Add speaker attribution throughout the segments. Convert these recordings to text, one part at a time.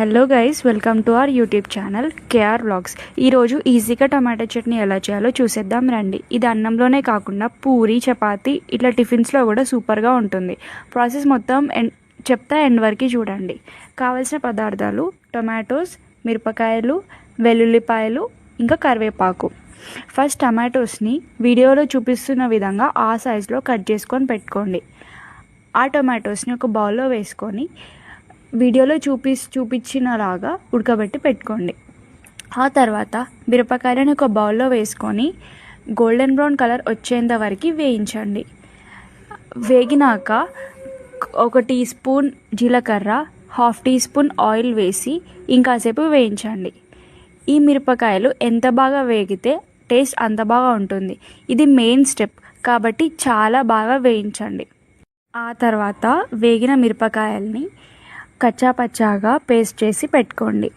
Speaker 1: Hello guys welcome to our YouTube channel KR vlogs ఈరోజు ఈజీగా టమాటా చట్నీ ఎలా చేయాలో చూసేద్దాం రండి ఇది అన్నంలోనే కాకుండా పూరి చపాతి ఇట్లా టిఫిన్స్లో కూడా సూపర్గా ఉంటుంది ప్రాసెస్ మొత్తం ఎండ్ చెప్తా ఎండ్ వరకు చూడండి కావలసిన పదార్థాలు టొమాటోస్ మిరపకాయలు వెల్లుల్లిపాయలు ఇంకా కరివేపాకు ఫస్ట్ టమాటోస్ని వీడియోలో చూపిస్తున్న విధంగా ఆ సైజులో కట్ చేసుకొని పెట్టుకోండి ఆ టొమాటోస్ని ఒక బౌల్లో వేసుకొని వీడియోలో చూపి చూపించినలాగా ఉడకబెట్టి పెట్టుకోండి ఆ తర్వాత మిరపకాయలను ఒక బౌల్లో వేసుకొని గోల్డెన్ బ్రౌన్ కలర్ వచ్చేంత వరకు వేయించండి వేగినాక ఒక టీ స్పూన్ జీలకర్ర హాఫ్ టీ స్పూన్ ఆయిల్ వేసి ఇంకాసేపు వేయించండి ఈ మిరపకాయలు ఎంత బాగా వేగితే టేస్ట్ అంత బాగా ఉంటుంది ఇది మెయిన్ స్టెప్ కాబట్టి చాలా బాగా వేయించండి ఆ తర్వాత వేగిన మిరపకాయల్ని కచ్చాపచ్చాగా పేస్ట్ చేసి పెట్టుకోండి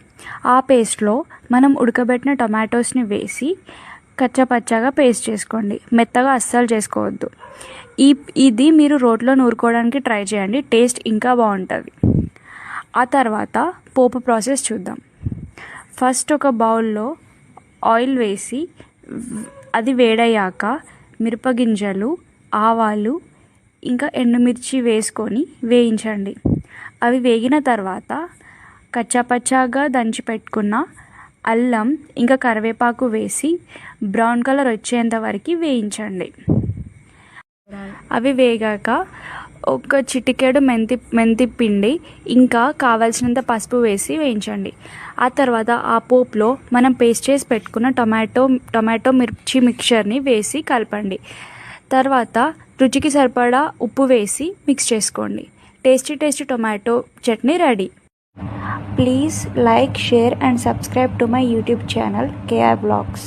Speaker 1: ఆ పేస్ట్లో మనం ఉడకబెట్టిన టొమాటోస్ని వేసి కచ్చాపచ్చాగా పేస్ట్ చేసుకోండి మెత్తగా అస్సలు చేసుకోవద్దు ఈ ఇది మీరు రోట్లో నూరుకోవడానికి ట్రై చేయండి టేస్ట్ ఇంకా బాగుంటుంది ఆ తర్వాత పోపు ప్రాసెస్ చూద్దాం ఫస్ట్ ఒక బౌల్లో ఆయిల్ వేసి అది వేడయ్యాక మిరపగింజలు ఆవాలు ఇంకా ఎండుమిర్చి వేసుకొని వేయించండి అవి వేగిన తర్వాత కచ్చాపచ్చాగా దంచి పెట్టుకున్న అల్లం ఇంకా కరివేపాకు వేసి బ్రౌన్ కలర్ వచ్చేంత వరకు వేయించండి అవి వేగాక ఒక చిటికెడు మెంతి మెంతి పిండి ఇంకా కావాల్సినంత పసుపు వేసి వేయించండి ఆ తర్వాత ఆ పోపులో మనం పేస్ట్ చేసి పెట్టుకున్న టొమాటో టొమాటో మిర్చి మిక్చర్ని వేసి కలపండి తర్వాత రుచికి సరిపడా ఉప్పు వేసి మిక్స్ చేసుకోండి tasty tomato chutney ready. Please like, share and subscribe to my YouTube channel KR Vlogs.